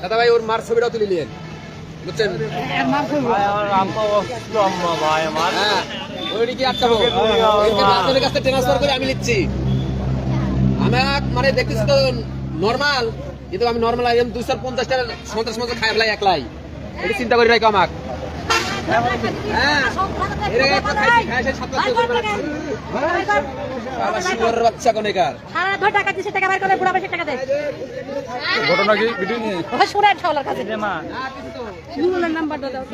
দাদা ভাই ওর মার ছবিটাও তুলে নিলেন বুঝছেন? হ্যাঁ আমি লিখছি আমার মানে দেখতেছি তো নর্মাল কিন্তু আমি নর্মাল দুইশো পঞ্চাশ টাকা সন্ত্রাস মতো খাই একলাই। এটা চিন্তা করি নাই আমাক। ঘটনা কি শুনেন ঠাওলার কাছে নুরুলের নাম্বারটা দাও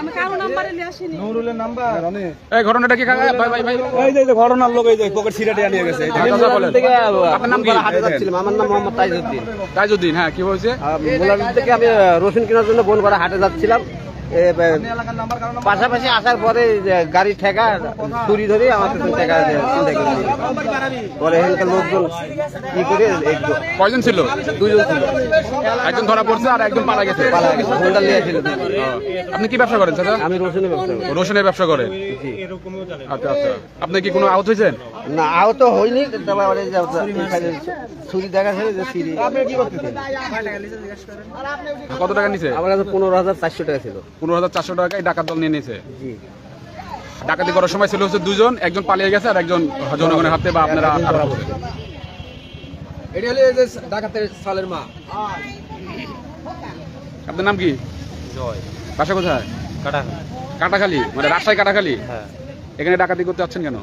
আমি কারও নাম্বারে নিয়ে আসিনি নুরুলের নাম্বার এই ঘটনাটা কি কাকা ভাই ভাই ভাই এই যে ঘটনার লোক এই যে পকেট সিরাটে গেছে হ্যাঁ, আপনার নাম কি হাটে যাচ্ছিলাম আমার নাম মোহাম্মদ তাইজউদ্দিন হ্যাঁ কি হয়েছে মোলার থেকে আমি রসুন কেনার জন্য বোন করা হাটে যাচ্ছিলাম এ, বে- এলাকার নাম্বার কারণ পাশাপাশি আসার পরে গাড়ি ঠেকা চুরি ধরে আমার ঠেকা দিয়ে চিন্তা করে নিয়ে গেছে। পরে এখানকার লোকজন কি করে একজন কয়জন ছিল? দুইজন ছিল। একজন ধরা পড়ছে আর একজন পালা গেছে। পালা গেছে হোন্ডা নিয়ে ছিল আপনি কি ব্যবসা করেন চাচা? আমি রসুনের ব্যবসা করি। রসুনের ব্যবসা করেন? আচ্ছা আচ্ছা। আপনি কি কোনো আহত হয়েছেন? না আহত হয়নি তারপরে ছুরি দেখা কত টাকা নিছে? আমার কাছে পনেরো হাজার চারশো টাকা ছিল। পনেরো হাজার চারশো টাকায় ডাকাত দল নিয়ে নিয়েছে। ডাকাতি করার সময় ছিল হচ্ছে দুজন একজন পালিয়ে গেছে আর একজন জনগণের হাতে বা আপনারা আটক এটা হলো এই যে ডাকাতের সালের মা। আপনার নাম কি? জয়। বাসা কোথায়? কাটা কাটাখালি মানে রাজশাহী কাটাখালি? হ্যাঁ। এখানে ডাকাতি করতে যাচ্ছেন কেন?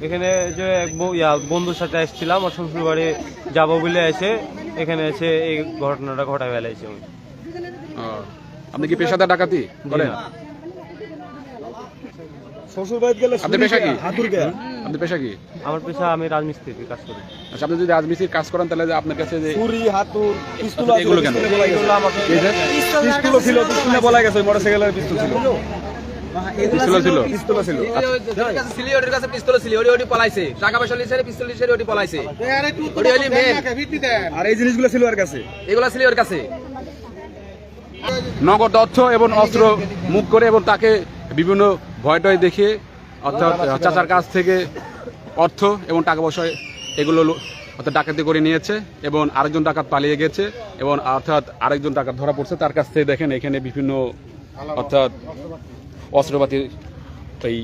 এখানে যে এক ব- ইয়া, বন্ধুর সাথে এসেছিলাম আর শ্বশুর বাড়ি যাব বলে এসে এখানে এসে এই ঘটনাটা আমি ও, আপনি কি পেশাদার ডাকাতি করেন? না। শ্বশুর বাড়িতে গেলে আপনি পেশা কি? হাতুর গে আপনি পেশা কি? আমার পেশা আমি রাজমিস্ত্রির কাজ করি। আচ্ছা আপনি যদি রাজমিস্ত্রির কাজ করেন তাহলে আপনার কাছে যে ছুরি হাতুর পিস্তল এগুলো কেন? এইগুলো আমাকে এই যে পিস্তল ছিল পিস্তলে বলা গেছে মোটরসাইকেলের পিস্তল ছিল। পিস্তল ছিল। পিস্তল ছিল সিলিওটির কাছে পিস্তল ছিল ওটি ওটি পলাইছে। টাকা পয়সা লিছে পিস্তল ওটি পলাইছে। ওটি হলি আর এই জিনিসগুলো ছিল কাছে? এগুলা ছিল ওর কাছে। নগদ অর্থ এবং অস্ত্র মুখ করে এবং তাকে বিভিন্ন ভয় টয় দেখিয়ে অর্থাৎ চাচার কাছ থেকে অর্থ এবং টাকা পয়সা এগুলো অর্থাৎ ডাকাতি করে নিয়েছে এবং আরেকজন ডাকাত পালিয়ে গেছে এবং অর্থাৎ আরেকজন ডাকাত ধরা পড়ছে। তার কাছ থেকে দেখেন এখানে বিভিন্ন অর্থাৎ অস্ত্রপাতি এই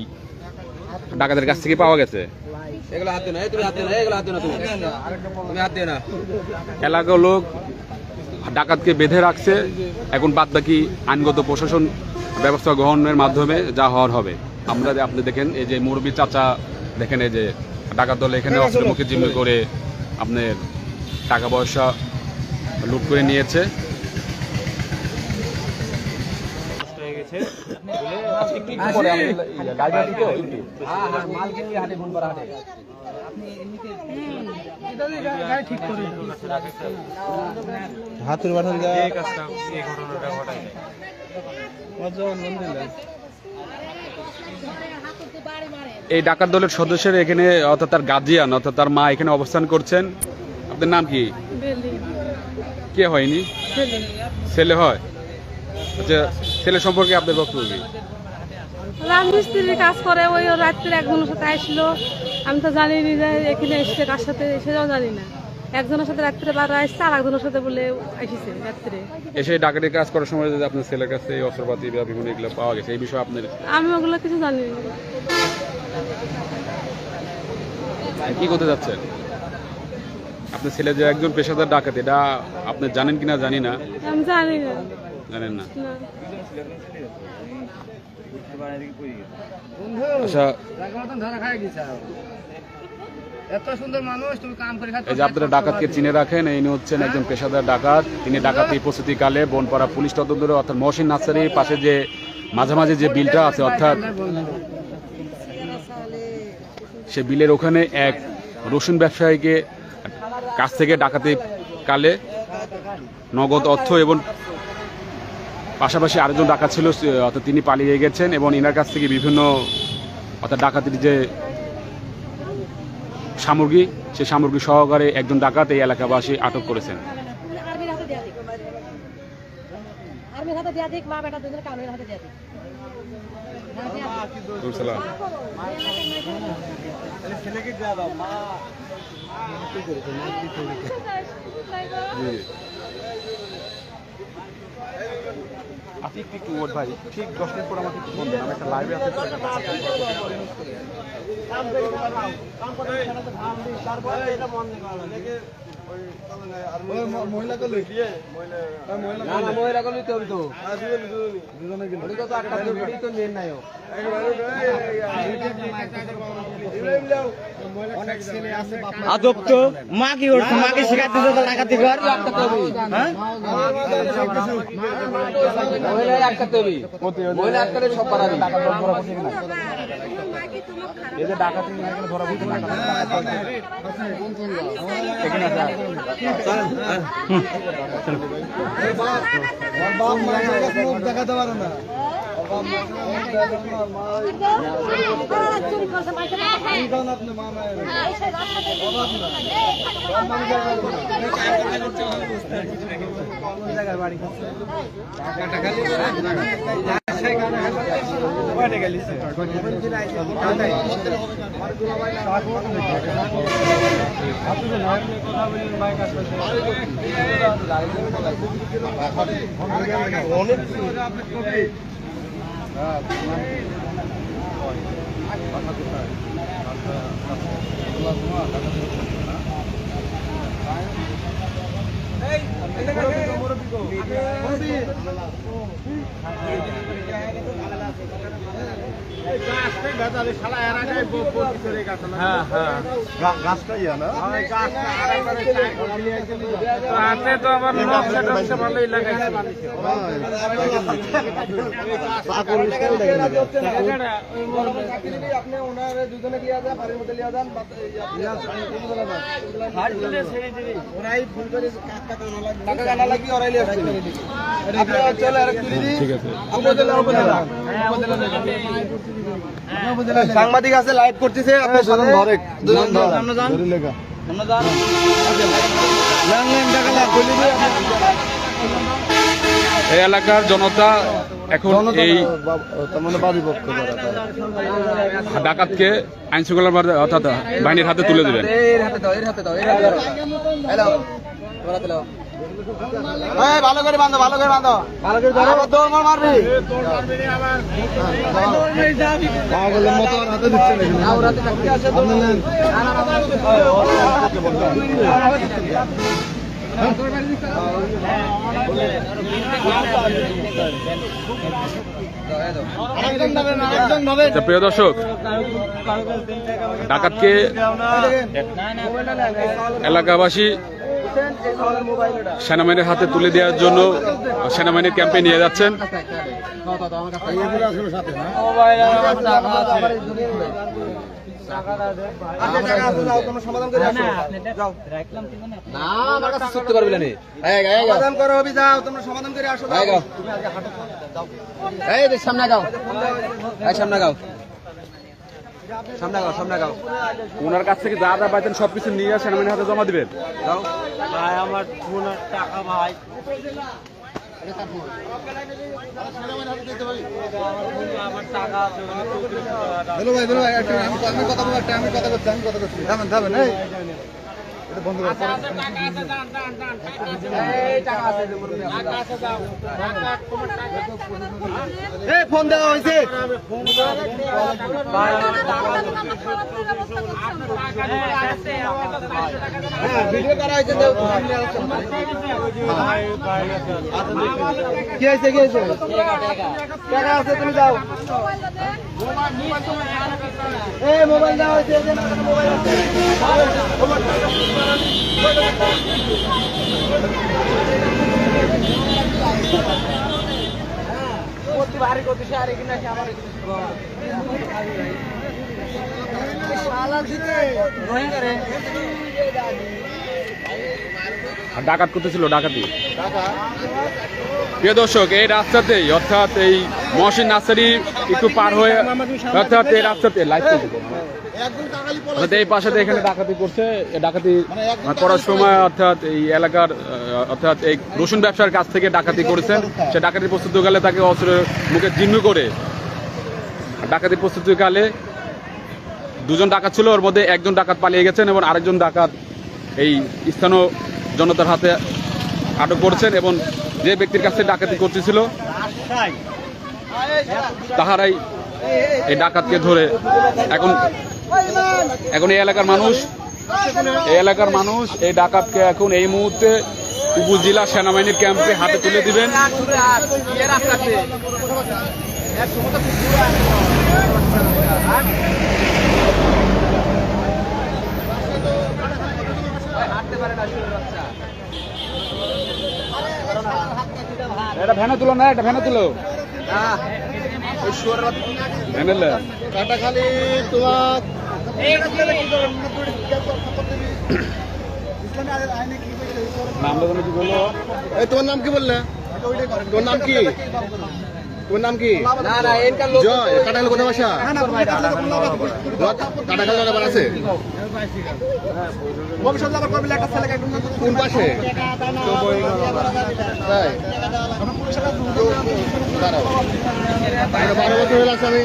ডাকাতের কাছ থেকে পাওয়া গেছে। এলাকার লোক ডাকাতকে বেঁধে রাখছে। এখন বাদবাকি আইনগত প্রশাসন ব্যবস্থা গ্রহণের মাধ্যমে যা হওয়ার হবে। আমরা আপনি দেখেন, এই যে মুরব্বী চাচা দেখেন, এই যে ডাকাত দল এখানে অস্ত্র মুখে জিম্মি করে আপনার টাকা পয়সা লুট করে নিয়েছে নষ্ট হয়ে গেছে হ্যাঁ হ্যাঁ মাল কিনবি হাটে ফোন করা হাটে হাতুর বাঠন যা এই কাজটা এই ঘটনাটা ঘটায় এই ডাকাত দলের সদস্যরা এখানে অর্থাৎ তার গার্জিয়ান অর্থাৎ তার মা এখানে অবস্থান করছেন। আপনার নাম কি? কে হয়নি? ছেলে হয়? আচ্ছা ছেলে সম্পর্কে আপনার বক্তব্য কি? রাজমিস্ত্রির কাজ করে ওই রাত্রে একজনের সাথে আসলো আমি তো জানি না যে এখানে এসছে কার সাথে সেটাও জানি না একজনের সাথে রাত্রে বার আসছে আর একজনের সাথে বলে রাত্রে। এসে ডাকাতির কাজ করার সময় যদি আপনার ছেলের কাছে এই অস্ত্রপাতি বা বিভিন্ন এগুলো পাওয়া গেছে এই বিষয়ে আপনার আমি ওগুলো কিছু জানি না কি করতে যাচ্ছেন আপনার ছেলে যে একজন পেশাদার ডাকাত এটা আপনি জানেন কিনা জানি না। আমি জানি না। জানেন না? না। আচ্ছা। এত সুন্দর মানুষ তুমি কাম করে এই যে আপনারা ডাকাতকে চিনে রাখেন ইনি হচ্ছেন একজন পেশাদার ডাকাত তিনি ডাকাতি প্রস্তুতিকালে বনপাড়া পুলিশ তদন্তরে অর্থাৎ মহসিন নার্সারির পাশে যে মাঝামাঝি যে বিলটা আছে অর্থাৎ সে বিলের ওখানে এক রসুন ব্যবসায়ীকে কাছ থেকে ডাকাতি কালে নগদ অর্থ এবং পাশাপাশি আরেকজন ডাকাত ছিল অর্থাৎ তিনি পালিয়ে গেছেন এবং ইনার কাছ থেকে বিভিন্ন অর্থাৎ ডাকাতির যে সামগ্রী সেই সামগ্রী সহকারে একজন ডাকাত এই এলাকাবাসী আটক করেছেন। আর্মির হাতে দেয়া আর্মির হাতে দিয়া দিক মা বেটা দুজনে কামের হাতে দিয়া দিক সালাম আপনি একটু একটু ওট ভাই ঠিক দশ মিনিট পর আমাকে ফোন দেন আমি একটা লাইভে আছি মহিলা আদব তো মা কি করছে মাকে শিখাতে তো ডাকাতি কর হ্যাঁ মহিলা আটকাতে হবে মহিলা আটকালে সব পারাবি জায়গায় বাড়ি অনেক Thank you. এই যে ডাকাতি নিয়ে গেলে ধরা বুঝতে না এখানে হ্যাঁ হ্যাঁ সাংবাদিক আছে লাইভ করতেছে। ধরে দুজন ধরে। লেখা এই এলাকার জনতা এখন এই মানে ডাকাতকে আইন মাধ্যমে অর্থাৎ বাহিনীর হাতে তুলে দেবেন। ভালো করে বাঁধো ভালো করে বাঁধো। ভালো করে ধরো। দৌড় মার মারবি হাতে দিচ্ছে আচ্ছা, প্রিয় দর্শক ডাকাতকে এলাকাবাসী সেনাবাহিনীর হাতে তুলে দেওয়ার জন্য সেনাবাহিনীর ক্যাম্পে নিয়ে যাচ্ছেন সামনে গাও সামনে গাও সামনে গাও ওনার কাছ থেকে যা যা পাইতেন সবকিছু নিয়ে সেনাবাহিনীর হাতে জমা দিবেন। ভাই আমার ফোনের টাকা ভাই। হ্যালো ভাই হ্যালো ভাই আমি আমি কথা বলতে আমি কথা বলছি আমি কথা করছি থামেন থামেন এই। বন্ধ করো ফোন দেওয়া হয়েছে হ্যাঁ ভিডিও করা হয়েছে কি হয়েছে কি হয়েছে টাকা আছে তুমি যাও এই মোবাইল দেওয়া হয়েছে এই যে না, মোবাইল আছে। আর ডাকাত করতেছিল ডাকাতি। প্রিয় দর্শক, এই রাস্তাতেই, অর্থাৎ এই মহসিন নার্সারি একটু পার হয়ে, অর্থাৎ এই রাস্তাতে লাইট এই পাশে এখানে ডাকাতি করছে ডাকাতি করার সময়, অর্থাৎ এই এলাকার অর্থাৎ এই রসুন ব্যবসার কাছ থেকে ডাকাতি করেছেন। সে ডাকাতি প্রস্তুতকালে তাকে অস্ত্রের মুখে চিহ্ন করে, ডাকাতি প্রস্তুতিকালে দুজন ডাকাত ছিল, ওর মধ্যে একজন ডাকাত পালিয়ে গেছেন এবং আরেকজন ডাকাত এই স্থানীয় জনতার হাতে আটক করেছেন এবং যে ব্যক্তির কাছে ডাকাতি করতেছিল, তাহারাই এই ডাকাতকে ধরে এখন এখন এই এলাকার মানুষ, এই এলাকার মানুষ এই ডাকাতকে এখন এই মুহূর্তে উপজেলা সেনাবাহিনীর ক্যাম্পে হাতে তুলে দিবেন। এটা ভ্যানে তুলো না এটা ভ্যানে তুলো। কাটাখালি তোমার নামটা কি বলল? এই তোমার নাম কি বললে? তোমার নাম কি? তোমার নাম কি? না না এনকার লোক জয় কাটাখালি কোথায় বাসা? কাটাখালি আবার আছে কোন পাশে? তাই? দাঁড়াও। আমরা বারো বছর হয়ে আমি।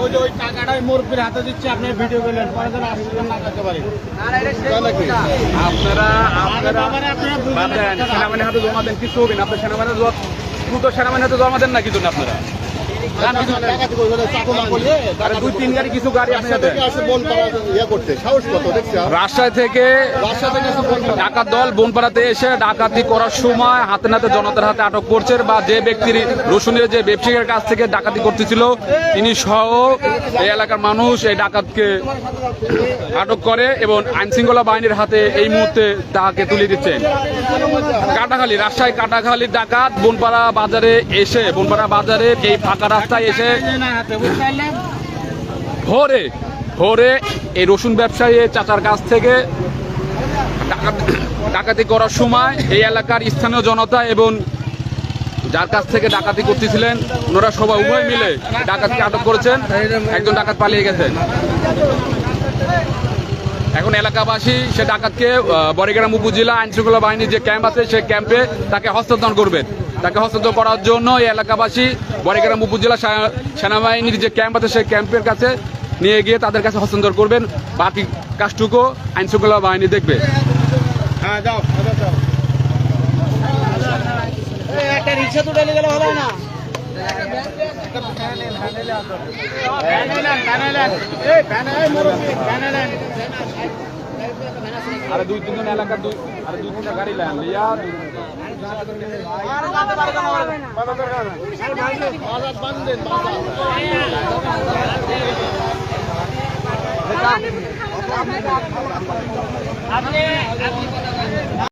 ওই যে ওই টাকাটা মুরব্বীর হাতে দিচ্ছে আপনি ভিডিও করলেন পরে যেন আসবেন না করতে পারি। আপনারা আপনারা সেনাবাহিনীর হাতে জমা দেন কিছু হবে না। আপনার সেনাবাহিনীর দ্রুত সেনাবাহিনী তো জমা দেন না না আপনারা? রাজশাহী থেকে ডাকাত দল বনপাড়াতে এসে ডাকাতি করার সময় হাতে নাতে জনতার হাতে আটক করছে বা যে ব্যক্তির রসুনের যে ব্যবসায়ীর কাছ থেকে ডাকাতি করতেছিল, তিনি সহ এই এলাকার মানুষ এই ডাকাতকে আটক করে এবং আইন শৃঙ্খলা বাহিনীর হাতে এই মুহূর্তে তাকে তুলে দিচ্ছেন কাটাখালী, রাজশাহী কাটাখালী ডাকাত বনপাড়া বাজারে এসে, বনপাড়া বাজারে এই ফাঁকা রাস্তায় এসে ভোরে ভোরে এই রসুন ব্যবসায়ী চাচার কাছ থেকে ডাকাত- করার সময় এই এলাকার স্থানীয় জনতা এবং যার কাছ থেকে ডাকাতি করতেছিলেন ওনারা সবাই উভয় মিলে ডাকাতকে আটক করেছেন। একজন ডাকাত পালিয়ে গেছেন এখন এলাকাবাসী সে ডাকাতকে আহ, বড়িগ্রাম উপজেলা আইন শৃঙ্খলা বাহিনীর যে ক্যাম্প আছে সেই ক্যাম্পে তাকে হস্তান্তর করবেন। তাকে হস্তান্তর করার জন্য এই এলাকাবাসী বড়িগ্রাম উপজেলা সেনাবাহিনীর যে ক্যাম্প আছে সেই ক্যাম্পের কাছে নিয়ে গিয়ে তাদের কাছে হস্তান্তর করবেন। বাকি কাজটুকু আইন শৃঙ্খলা বাহিনী দেখবে। হ্যাঁ যাও যাও একটা রিক্সা তো গেলে হবে না? আরে দুই তিনজন এলাকার দুই আরে দুই তিনটা গাড়ি লাইন লিয়া আপনি